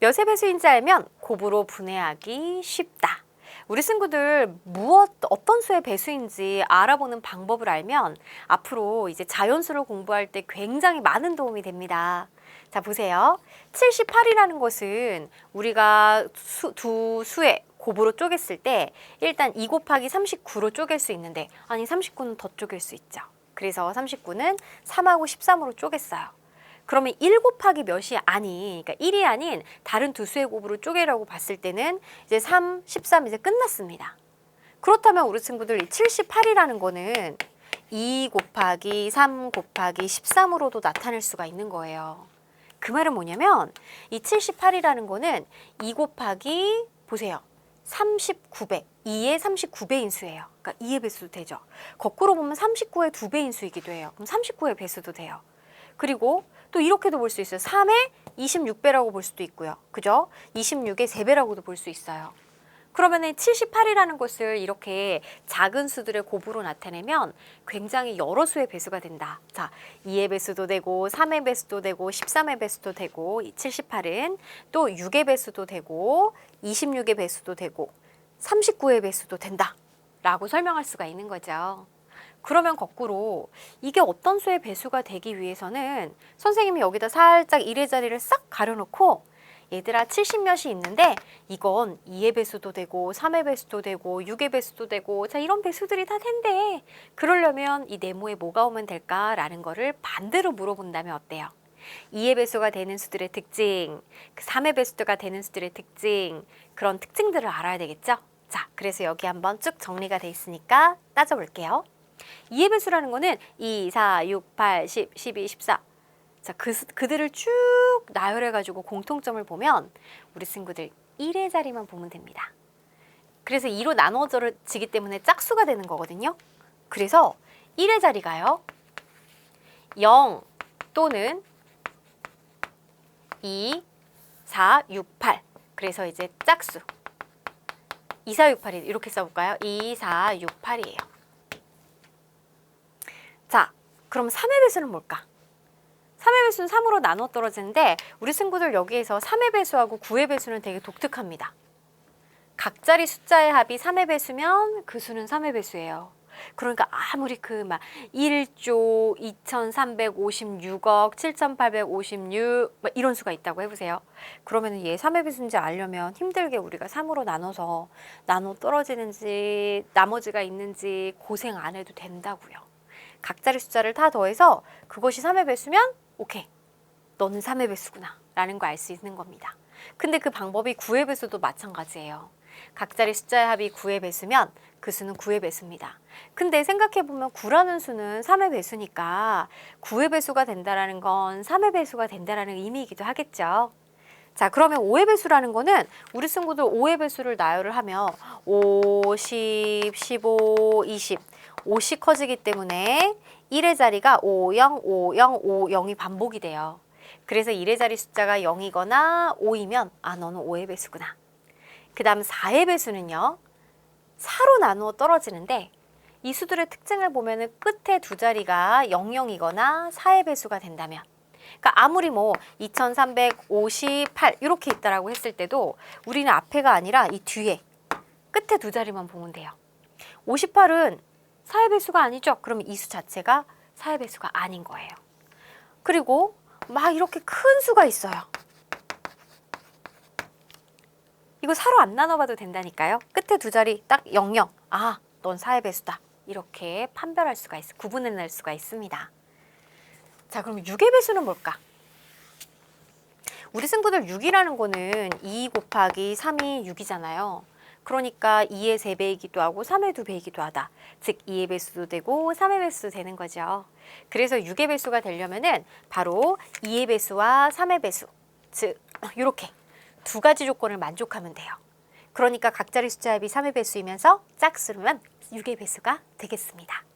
몇의 배수인지 알면 곱으로 분해하기 쉽다. 우리 친구들 무엇 어떤 수의 배수인지 알아보는 방법을 알면 앞으로 이제 자연수를 공부할 때 굉장히 많은 도움이 됩니다. 자 보세요. 78이라는 것은 우리가 수, 두 수의 곱으로 쪼갰을 때 일단 2 곱하기 39로 쪼갤 수 있는데 아니 39는 더 쪼갤 수 있죠. 그래서 39는 3하고 13으로 쪼갰어요. 그러면 1 곱하기 몇이 아닌, 그러니까 1이 아닌 다른 두 수의 곱으로 쪼개라고 봤을 때는 이제 3, 13 이제 끝났습니다. 그렇다면 우리 친구들 이 78이라는 거는 2 곱하기 3 곱하기 13으로도 나타낼 수가 있는 거예요. 그 말은 뭐냐면 이 78이라는 거는 2 곱하기 보세요. 39배, 2의 39배인 수예요. 그러니까 2의 배수도 되죠. 거꾸로 보면 39의 2배인 수이기도 해요. 그럼 39의 배수도 돼요. 그리고 또 이렇게도 볼 수 있어요. 3의 26배라고 볼 수도 있고요. 그죠? 26의 3배라고도 볼 수 있어요. 그러면 은 78이라는 것을 이렇게 작은 수들의 곱으로 나타내면 굉장히 여러 수의 배수가 된다. 자, 2의 배수도 되고 3의 배수도 되고 13의 배수도 되고 이 78은 또 6의 배수도 되고 26의 배수도 되고 39의 배수도 된다. 라고 설명할 수가 있는 거죠. 그러면 거꾸로 이게 어떤 수의 배수가 되기 위해서는 선생님이 여기다 살짝 1의 자리를 싹 가려놓고 얘들아 70몇이 있는데 이건 2의 배수도 되고 3의 배수도 되고 6의 배수도 되고 자 이런 배수들이 다 된대. 그러려면 이 네모에 뭐가 오면 될까라는 거를 반대로 물어본다면 어때요? 2의 배수가 되는 수들의 특징, 그 3의 배수가 되는 수들의 특징, 그런 특징들을 알아야 되겠죠? 자, 그래서 여기 한번 쭉 정리가 돼 있으니까 따져볼게요. 2의 배수라는 거는 2, 4, 6, 8, 10, 12, 14. 자, 그, 수- 그들을 쭉 나열해가지고 공통점을 보면 우리 친구들 1의 자리만 보면 됩니다. 그래서 2로 나눠지기 때문에 짝수가 되는 거거든요. 그래서 1의 자리가요. 0 또는 2, 4, 6, 8. 그래서 이제 짝수. 2, 4, 6, 8이 이렇게 써볼까요? 2, 4, 6, 8이에요. 자, 그럼 3의 배수는 뭘까? 3의 배수는 3으로 나눠 떨어지는데 우리 친구들 여기에서 3의 배수하고 9의 배수는 되게 독특합니다. 각자리 숫자의 합이 3의 배수면 그 수는 3의 배수예요. 그러니까 아무리 그 막 1조 2356억 7856 막 이런 수가 있다고 해보세요. 그러면 얘 3의 배수인지 알려면 힘들게 우리가 3으로 나눠서 나눠 떨어지는지 나머지가 있는지 고생 안 해도 된다고요. 각자리 숫자를 다 더해서 그것이 3의 배수면 오케이. 너는 3의 배수구나. 라는 거알수 있는 겁니다. 근데 그 방법이 9의 배수도 마찬가지예요. 각자리 숫자의 합이 9의 배수면 그 수는 9의 배수입니다. 근데 생각해보면 9라는 수는 3의 배수니까 9의 배수가 된다라는 건 3의 배수가 된다라는 의미이기도 하겠죠. 자, 그러면 5의 배수라는 거는 우리 친구들 5의 배수를 나열을 하면 5, 10, 15, 20. 5이 커지기 때문에 1의 자리가 5, 0, 5, 0, 5, 0이 반복이 돼요. 그래서 1의 자리 숫자가 0이거나 5이면 아 너는 5의 배수구나. 그 다음 4의 배수는요. 4로 나누어 떨어지는데 이 수들의 특징을 보면 은 끝에 두 자리가 00이거나 4의 배수가 된다면 그러니까 아무리 뭐 2358 이렇게 있다라고 했을 때도 우리는 앞에가 아니라 이 뒤에 끝에 두 자리만 보면 돼요. 58은 4의 배수가 아니죠. 그럼 이 수 자체가 4의 배수가 아닌 거예요. 그리고 막 이렇게 큰 수가 있어요. 이거 사로 안 나눠봐도 된다니까요. 끝에 두 자리 딱 00. 아, 넌 4의 배수다. 이렇게 판별할 수가 있어. 구분해낼 수가 있습니다. 자, 그럼 6의 배수는 뭘까? 우리 친구들 6이라는 거는 2 곱하기 3이 6이잖아요. 그러니까 2의 3배이기도 하고 3의 2배이기도 하다. 즉 2의 배수도 되고 3의 배수도 되는 거죠. 그래서 6의 배수가 되려면은 바로 2의 배수와 3의 배수. 즉 이렇게 두 가지 조건을 만족하면 돼요. 그러니까 각자리 숫자 합이 3의 배수이면서 짝수면 6의 배수가 되겠습니다.